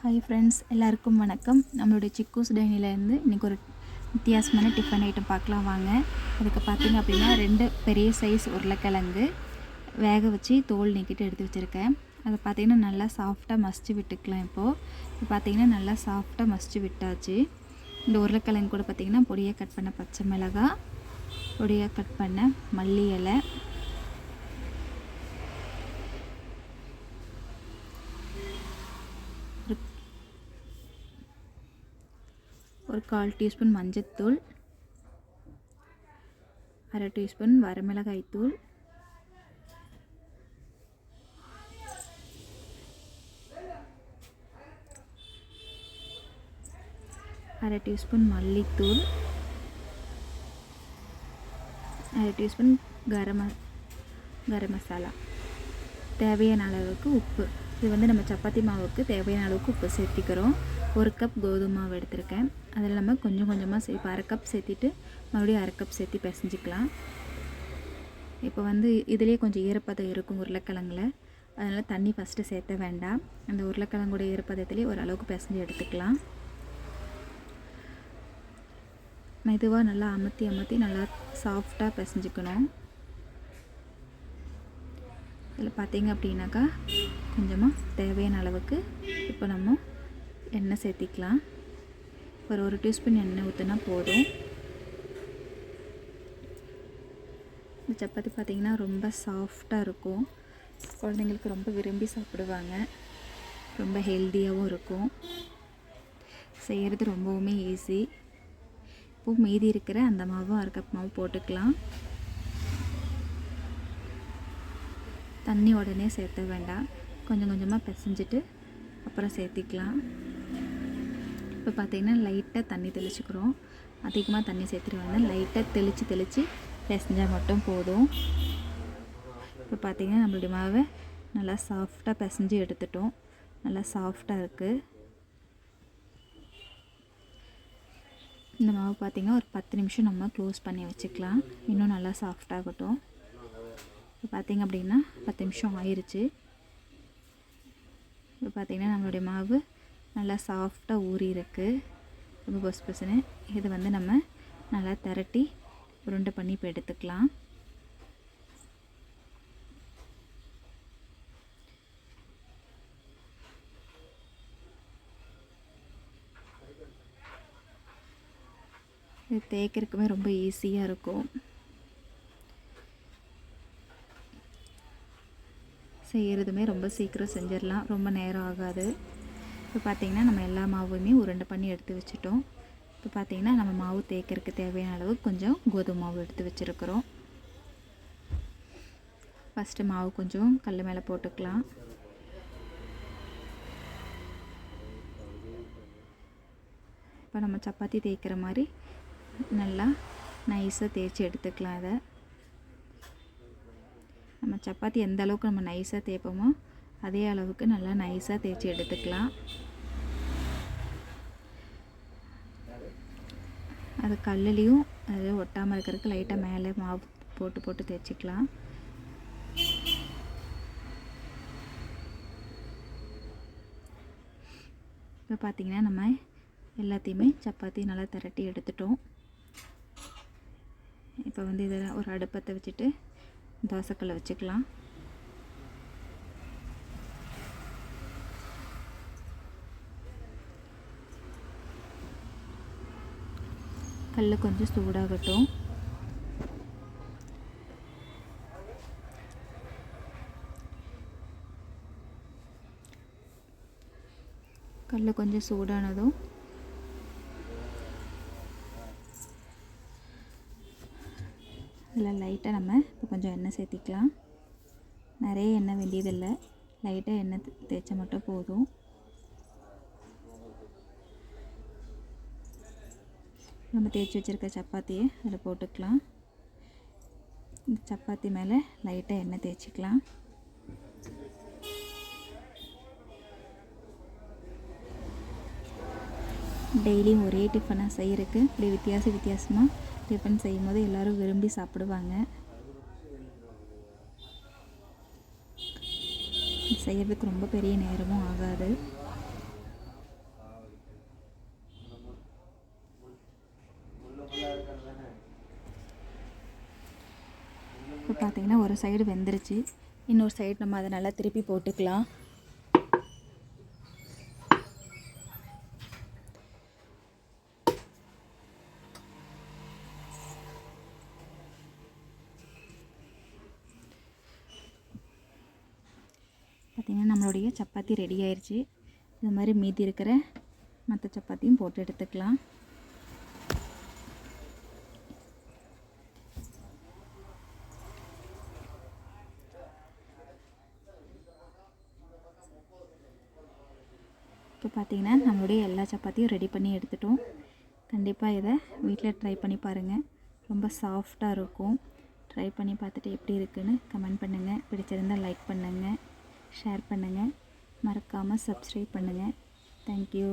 Hi friends எல்லாருக்கும் வணக்கம். நம்மளுடைய சிக்கூஸ் டைனிலேருந்து இன்றைக்கி ஒரு வித்தியாசமான டிஃபன் ஐட்டம் பார்க்கலாம் வாங்க. அதுக்கு பார்த்தீங்க அப்படின்னா ரெண்டு பெரிய சைஸ் உருளைக்கிழங்கு வேக வச்சு தோல் நீக்கிட்டு எடுத்து வச்சுருக்கேன். அதை பார்த்திங்கன்னா நல்லா சாஃப்டாக மசிச்சு விட்டுக்கலாம் இப்போது இப்போ பார்த்திங்கன்னா நல்லா சாஃப்டாக மசிச்சு விட்டாச்சு. இந்த உருளைக்கிழங்கு கூட பார்த்திங்கன்னா பொடியாக கட் பண்ண பச்சை மிளகாய் பொடியாக கட் பண்ண மல்லி இலை ஒரு ஒரு கால் டீஸ்பூன் மஞ்சத்தூள் அரை டீஸ்பூன் வரமிளகாய் தூள் அரை டீஸ்பூன் மல்லித்தூள் அரை டீஸ்பூன் கரம் கரம் மசாலா. தேவையான அளவுக்கு உப்பு. இது வந்து நம்ம சப்பாத்தி மாவுக்கு தேவையான அளவுக்கு உப்பு சேர்த்திக்கிறோம். ஒரு கப் கோதுமை மாவு எடுத்திருக்கேன். அதில் நம்ம கொஞ்சம் கொஞ்சமாக சே இப்போ அரை கப் சேர்த்திட்டு மறுபடியும் அரை கப் சேர்த்து பிசைஞ்சிக்கலாம். இப்போ வந்து இதுலேயே கொஞ்சம் ஈரப்பதம் இருக்கும் உருளைக்கிழங்குல. அதனால் தண்ணி ஃபஸ்ட்டு சேர்த்த வேண்டாம். அந்த உருளைக்கிழங்குடைய ஈரப்பதத்திலே ஓரளவுக்கு பிசைஞ்சு எடுத்துக்கலாம். மெதுவாக நல்லா அமுத்தி அமுத்தி நல்லா சாஃப்டாக பிசைஞ்சுக்கணும். இதில் பார்த்தீங்க அப்படின்னாக்கா கொஞ்சமாக தேவையான அளவுக்கு இப்போ நம்ம எண்ணெய் சேர்த்திக்கலாம். ஒரு ஒரு டீஸ்பூன் எண்ணெய் ஊற்றினா போதும். இந்த சப்பாத்தி பார்த்திங்கன்னா ரொம்ப சாஃப்டாக இருக்கும். குழந்தைங்களுக்கு ரொம்ப விரும்பி சாப்பிடுவாங்க. ரொம்ப ஹெல்த்தியாகவும் இருக்கும். செய்கிறது ரொம்பவுமே ஈஸி இப்போ மீதி இருக்கிற அந்த மாவும் அரை கப் போட்டுக்கலாம். தண்ணி உடனே சேர்த்த வேண்டாம். கொஞ்சம் கொஞ்சமாக பிசைஞ்சிட்டு அப்புறம் சேர்த்திக்கலாம். இப்போ பார்த்திங்கன்னா லைட்டாக தண்ணி தெளிச்சுக்கிறோம். அதிகமாக தண்ணி சேர்த்துட்டு வந்து லைட்டாக தெளித்து தெளித்து பிசைஞ்சால் மட்டும் போதும். இப்போ பார்த்திங்கன்னா நம்மளுடைய மாவை நல்லா சாஃப்டாக பிசைஞ்சு எடுத்துட்டோம். நல்லா சாஃப்டாக இருக்குது இந்த மாவு பார்த்திங்கன்னா ஒரு பத்து நிமிஷம் நம்ம க்ளோஸ் பண்ணி வச்சுக்கலாம். இன்னும் நல்லா சாஃப்டாகட்டும் இப்போ பார்த்திங்க அப்படின்னா பத்து நிமிஷம் ஆயிடுச்சு இப்போ பார்த்திங்கன்னா நம்மளுடைய மாவு நல்லா சாஃப்டாக ஊறி இருக்குது ரொம்ப பொஸ் பொசுன்னு இதை வந்து நம்ம நல்லா திரட்டி உருண்டை பண்ணி இப்போ எடுத்துக்கலாம். இது தேய்க்கிறதுக்குமே ரொம்ப ஈஸியாக இருக்கும். செய்கிறதுமே ரொம்ப சீக்கிரம் செஞ்சிடலாம். ரொம்ப நேரம் ஆகாது. இப்போ பார்த்திங்கன்னா நம்ம எல்லா மாவுமே உருண்டை பண்ணி எடுத்து வச்சுட்டோம். இப்போ பார்த்திங்கன்னா நம்ம மாவு தேய்க்கிறதுக்கு தேவையான அளவு கொஞ்சம் கோதுமை மாவு எடுத்து வச்சுருக்குறோம். ஃபஸ்ட்டு மாவு கொஞ்சம் கல் மேலே போட்டுக்கலாம். இப்போ நம்ம சப்பாத்தி தேய்க்கிற மாதிரி நல்லா நைஸாக தேய்ச்சி எடுத்துக்கலாம் அதை நம்ம சப்பாத்தி எந்த அளவுக்கு நம்ம நைஸாக தேய்ப்போமோ அதே அளவுக்கு நல்லா நைஸாக தேய்ச்சி எடுத்துக்கலாம். அது கல்லுலேயும் அது ஒட்டாமல் இருக்கிறதுக்கு லைட்டாக மேலே மாவு போட்டு போட்டு தேய்ச்சிக்கலாம். இப்போ பார்த்தீங்கன்னா நம்ம எல்லாத்தையுமே சப்பாத்தி நல்லா திரட்டி எடுத்துட்டோம். இப்போ வந்து இதில் ஒரு அடுப்பத்தை வச்சுட்டு தோசைக்கல்லை வச்சுக்கலாம். கல் கொஞ்சம் சூடாகட்டும் கல் கொஞ்சம் சூடானதும் இதில் லைட்டாக நம்ம இப்போ கொஞ்சம் எண்ணெய் சேர்த்திக்கலாம் நிறைய எண்ணெய் வேண்டியதில்லை லைட்டாக எண்ணெய் தேய்ச்சா மட்டும் போதும் நம்ம தேய்ச்சி வச்சுருக்க சப்பாத்தியை அதில் போட்டுக்கலாம். இந்த சப்பாத்தி மேலே லைட்டாக எண்ணெய் தேய்ச்சிக்கலாம். டெய்லியும் ஒரே டிஃபனாக செய்கிறதுக்கு இப்படி வித்தியாச வித்தியாசமாக டிஃபன் செய்யும் போது எல்லோரும் விரும்பி சாப்பிடுவாங்க. செய்கிறதுக்கு ரொம்ப பெரிய நேரமும் ஆகாது. இப்போ பார்த்திங்கன்னா ஒரு சைடு வெந்துருச்சு. இன்னொரு சைடு நம்ம அதை நல்லா திருப்பி போட்டுக்கலாம். பார்த்திங்கன்னா நம்மளுடைய சப்பாத்தி ரெடி ஆயிடுச்சு இது மாதிரி மீதி இருக்கிற மற்ற சப்பாத்தியும் போட்டு எடுத்துக்கலாம். அளவுக்கு பார்த்தீங்கன்னா நம்மளுடைய எல்லா சப்பாத்தியும் ரெடி பண்ணி எடுத்துட்டோம். கண்டிப்பாக இதை வீட்டில் ட்ரை பண்ணி பாருங்கள் ரொம்ப சாஃப்டாக இருக்கும். ட்ரை பண்ணி பார்த்துட்டு எப்படி இருக்குன்னு கமெண்ட் பண்ணுங்கள் பிடிச்சிருந்தால் லைக் பண்ணுங்கள் ஷேர் பண்ணுங்கள் மறக்காமல் சப்ஸ்கிரைப் பண்ணுங்கள் தேங்க்யூ